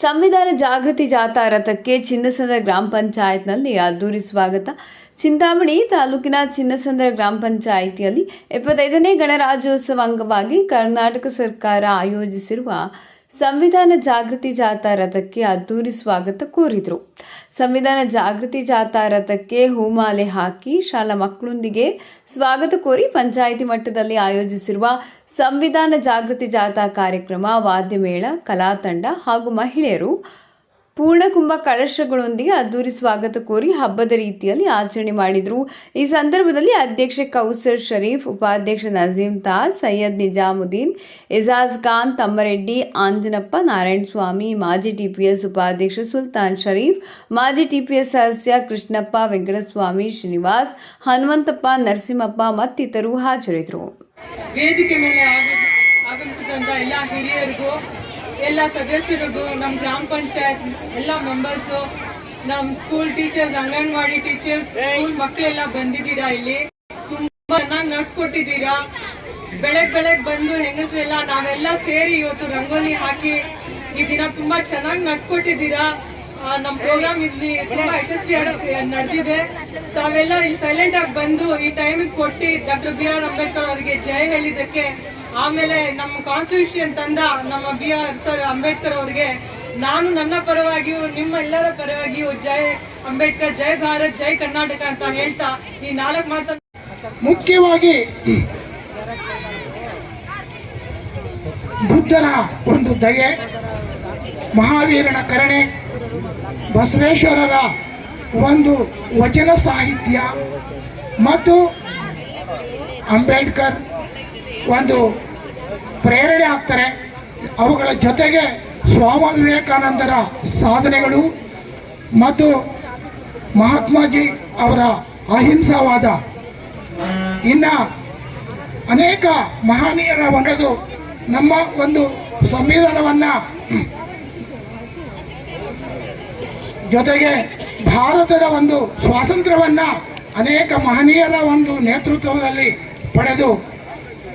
ಸಂವಿಧಾನ ಜಾಗೃತಿ ಜಾಥಾ ರಥಕ್ಕೆ ಚಿನ್ನಸಂದ್ರ ಗ್ರಾಮ ಪಂಚಾಯತ್ನಲ್ಲಿ ಅದ್ದೂರಿ ಸ್ವಾಗತ. ಚಿಂತಾಮಣಿ ತಾಲೂಕಿನ ಚಿನ್ನಸಂದ್ರ ಗ್ರಾಮ ಪಂಚಾಯಿತಿಯಲ್ಲಿ ಎಪ್ಪತ್ತೈದನೇ ಗಣರಾಜ್ಯೋತ್ಸವ ಅಂಗವಾಗಿ ಕರ್ನಾಟಕ ಸರ್ಕಾರ ಆಯೋಜಿಸಿರುವ ಸಂವಿಧಾನ ಜಾಗೃತಿ ಜಾಥಾ ರಥಕ್ಕೆ ಅದ್ದೂರಿ ಸ್ವಾಗತ ಕೋರಿದರು. ಸಂವಿಧಾನ ಜಾಗೃತಿ ಜಾಥಾ ರಥಕ್ಕೆ ಹೂಮಾಲೆ ಹಾಕಿ ಶಾಲಾ ಮಕ್ಕಳೊಂದಿಗೆ ಸ್ವಾಗತ ಕೋರಿ ಪಂಚಾಯಿತಿ ಮಟ್ಟದಲ್ಲಿ ಆಯೋಜಿಸಿರುವ ಸಂವಿಧಾನ ಜಾಗೃತಿ ಜಾಥಾ ಕಾರ್ಯಕ್ರಮ ವಾದ್ಯಮೇಳ, ಕಲಾತಂಡ ಹಾಗೂ ಮಹಿಳೆಯರು ಪೂರ್ಣಕುಂಭ ಕಳಶಗಳೊಂದಿಗೆ ಅದ್ದೂರಿ ಸ್ವಾಗತ ಕೋರಿ ಹಬ್ಬದ ರೀತಿಯಲ್ಲಿ ಆಚರಣೆ ಮಾಡಿದರು. ಈ ಸಂದರ್ಭದಲ್ಲಿ ಅಧ್ಯಕ್ಷ ಕೌಸರ್ ಶರೀಫ್, ಉಪಾಧ್ಯಕ್ಷ ನಜೀಮ್ ತಾಜ್, ಸೈಯದ್ ನಿಜಾಮುದ್ದೀನ್, ಇಜಾಜ್ ಖಾನ್, ತಮ್ಮರೆಡ್ಡಿ, ಆಂಜನಪ್ಪ, ನಾರಾಯಣಸ್ವಾಮಿ, ಮಾಜಿ ಟಿಪಿಎಸ್ ಉಪಾಧ್ಯಕ್ಷ ಸುಲ್ತಾನ್ ಶರೀಫ್, ಮಾಜಿ ಟಿಪಿಎಸ್ ಸದಸ್ಯ ಕೃಷ್ಣಪ್ಪ, ವೆಂಕಟಸ್ವಾಮಿ, ಶ್ರೀನಿವಾಸ್, ಹನುಮಂತಪ್ಪ, ನರಸಿಂಹಪ್ಪ ಮತ್ತಿತರರು ಹಾಜರಿದ್ದರು. ವೇದಿಕೆ ಮೇಲೆ ಆಗಮಿಸಿದಂಥ ಎಲ್ಲ ಹಿರಿಯರಿಗೂ ಎಲ್ಲ ಸದಸ್ಯರಿಗೂ ನಮ್ಮ ಗ್ರಾಮ ಪಂಚಾಯತ್ ಎಲ್ಲ ಮೆಂಬರ್ಸು ನಮ್ಮ school teachers anganwadi teachers school ಮಕ್ಕಳೆಲ್ಲ ಬಂದಿದ್ದೀರಾ ಇಲ್ಲಿ? ತುಂಬಾ ಚೆನ್ನಾಗಿ ನಡ್ಸ್ಕೊಟ್ಟಿದ್ದೀರಾ? ಬೆಳಗ್ ಬೆಳಗ್ ಬಂದು ಹೆಂಗಸರೆಲ್ಲ, ನಾವೆಲ್ಲ ಸೇರಿ ಇವತ್ತು ರಂಗೋಲಿ ಹಾಕಿ ಈ ದಿನ ತುಂಬಾ ಚೆನ್ನಾಗಿ ನಡ್ಸ್ಕೊಟ್ಟಿದ್ದೀರಾ? ನಮ್ಮ ನಮ್ ಪ್ರೋಗ್ರಾಮ್ ಇಲ್ಲಿ ತುಂಬಾ ಯಶಸ್ವಿಯಾಗಿ ನಡೆದಿದೆ. ತಾವೆಲ್ಲ ಇಲ್ಲಿ ಸೈಲೆಂಟ್ ಆಗಿ ಬಂದು ಈ ಟೈಮಿಗೆ ಕೊಟ್ಟು ಡಾಕ್ಟರ್ ಬಿ ಆರ್ ಅಂಬೇಡ್ಕರ್ ಅವರಿಗೆ ಜಯ ಹೇಳಿದ್ದಕ್ಕೆ ಆಮೇಲೆ ನಮ್ಮ ಕಾನ್ಸ್ಟಿಟ್ಯೂಷನ್ ತಂದ ನಮ್ಮ ಬಿ ಆರ್ ಸರ್ ಅಂಬೇಡ್ಕರ್ ಅವರಿಗೆ ನಾನು ನನ್ನ ಪರವಾಗಿಯೂ ನಿಮ್ಮ ಎಲ್ಲರ ಪರವಾಗಿಯೂ ಜೈ ಅಂಬೇಡ್ಕರ್ ಜೈ ಭಾರತ್ ಜೈ ಕರ್ನಾಟಕ ಅಂತ ಹೇಳ್ತಾ ಈ ನಾಲ್ಕು ಮಾತ ಮುಖ್ಯವಾಗಿ ಬುದ್ಧನ ಒಂದು ದಯೆ ಮಹಾವೀರನ ಕರಣೆ ಬಸವೇಶ್ವರರ ಒಂದು ವಚನ ಸಾಹಿತ್ಯ ಮತ್ತು ಅಂಬೇಡ್ಕರ್ ಒಂದು ಪ್ರೇರಣೆ ಆಗ್ತಾರೆ. ಅವುಗಳ ಜೊತೆಗೆ ಸ್ವಾಮಿ ವಿವೇಕಾನಂದರ ಸಾಧನೆಗಳು ಮತ್ತು ಮಹಾತ್ಮಾಜಿ ಅವರ ಅಹಿಂಸಾವಾದ. ಇನ್ನ ಅನೇಕ ಮಹನೀಯರ ಒಂದು ನಮ್ಮ ಒಂದು ಸಂವಿಧಾನವನ್ನ ಜೊತೆಗೆ ಭಾರತದ ಒಂದು ಸ್ವಾತಂತ್ರ್ಯವನ್ನ ಅನೇಕ ಮಹನೀಯರ ಒಂದು ನೇತೃತ್ವದಲ್ಲಿ ಪಡೆದು